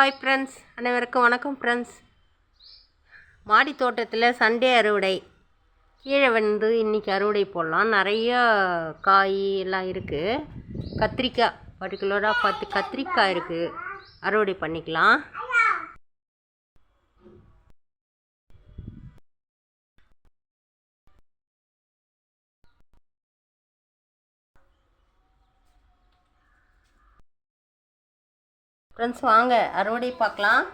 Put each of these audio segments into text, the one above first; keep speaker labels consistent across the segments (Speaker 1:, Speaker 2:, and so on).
Speaker 1: Hi friends அனைவருக்கும் வணக்கம் friends மாடி தோட்டத்தில் சண்டே அறுவடை. கீழே வந்து இன்றைக்கி அறுவடை போடலாம். நிறையா காய் எல்லாம் இருக்குது கத்திரிக்காய் பர்டிகுலராக பத்து கத்திரிக்காய் இருக்குது அறுவடை பண்ணிக்கலாம். ஃப்ரெண்ட்ஸ் வாங்க. அறுவடை பார்க்கலாம்.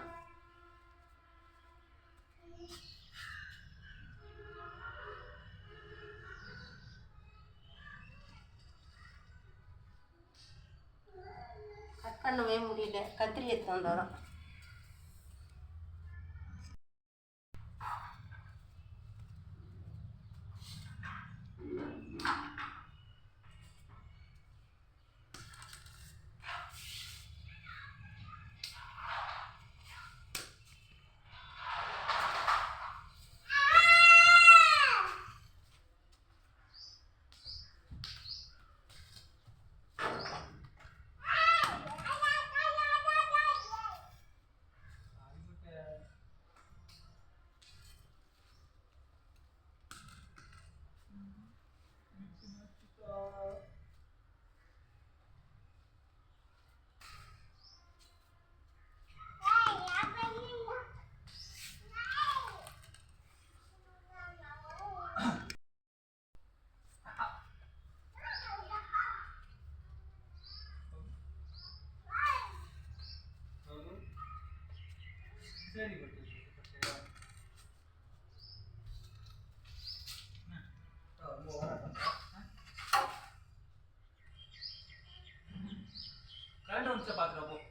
Speaker 1: கட் பண்ணவே முடியல. கத்திரி எடுத்து வந்தோம்
Speaker 2: ಸರಿ ಬರ್ತದೆ ಕರೆಂಟ್ ಒಂದು ಸ್ವಲ್ಪ ಹಾಕ್ರಪ್ಪ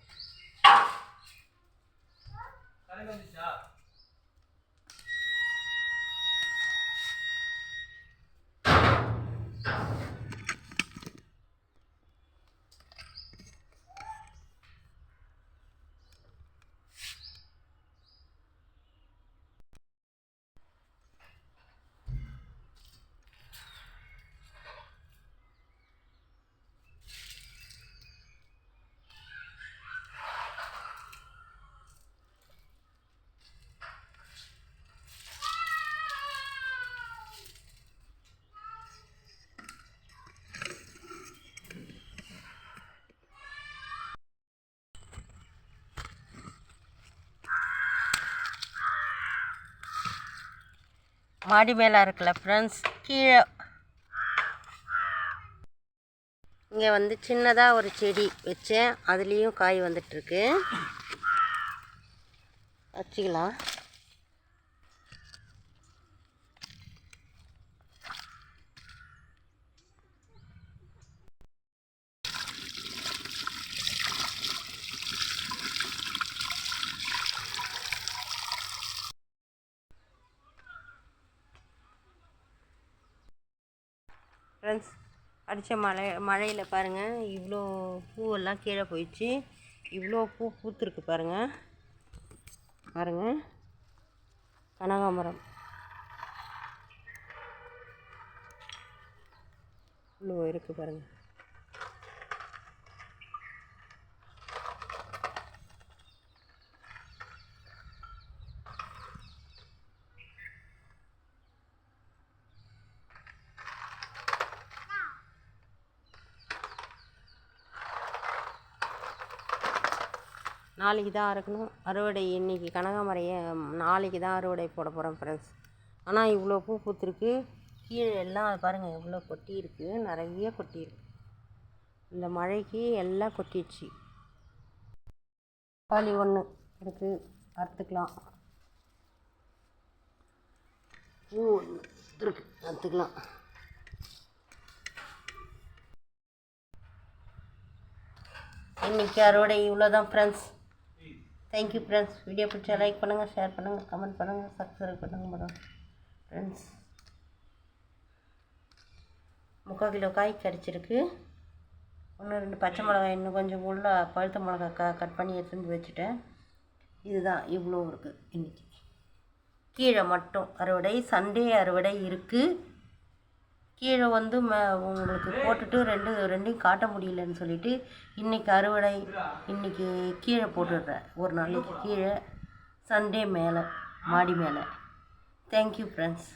Speaker 1: மாடி மேலே இருக்கல ஃப்ரெண்ட்ஸ் கீழே. இங்கே வந்து சின்னதாக ஒரு செடி வச்சேன். அதுலேயும் காய் வந்துட்டுருக்கு. வச்சுக்கலாம். ஃப்ரெண்ட்ஸ் அடித்த மழை மழையில் பாருங்கள் இவ்வளோ பூவெல்லாம் கீழே போயிடுச்சு. இவ்வளோ பூ பூத்துருக்கு பாருங்கள் பாருங்கள் கனகாமரம் இவ்வளோ இருக்குது பாருங்கள் நாளைக்கு தான் அறுக்கணும். அறுவடை இன்னைக்கு கனகாமரையை நாளைக்கு தான் அறுவடை போட போகிறோம் ஃப்ரெண்ட்ஸ் ஆனால் இவ்வளோ பூ பூத்துருக்கு. கீழே எல்லாம் பாருங்கள் எவ்வளோ கொட்டி இருக்குது நிறைய கொட்டி இருக்குது இந்த மழைக்கு எல்லாம் கொட்டிடுச்சு. தக்காளி ஒன்று இருக்குது அறுத்துக்கலாம். பூ ஒன்று இருக்கு. அறுத்துக்கலாம். இன்னைக்கு அறுவடை இவ்வளோ தான் friends thank you friends video பிடிச்சா லைக் பண்ணுங்கள் ஷேர் பண்ணுங்கள் கமெண்ட் பண்ணுங்கள் சப்ஸ்கிரைப் பண்ணுங்கள் மேடம் ஃப்ரெண்ட்ஸ் முக்கால் கிலோ காய் கிடச்சிருக்கு. ஒன்று ரெண்டு பச்சை மிளகாய் இன்னும் கொஞ்சம் உள்ள பழுத்த மிளகா க கட் பண்ணி எடுத்து வச்சுட்டேன். இதுதான் இவ்வளோ இருக்குது இன்றைக்கி கீழே மட்டும் அறுவடை சண்டே அறுவடை இருக்குது கீழே வந்து மே உங்களுக்கு போட்டுட்டு ரெண்டு ரெண்டையும் காட்ட முடியலன்னு சொல்லிவிட்டு இன்றைக்கி அறுவடை இன்றைக்கி கீழே போட்டுடுறேன். ஒரு நாளைக்கு கீழே சண்டே மேலே மாடி மேலே. Thank you friends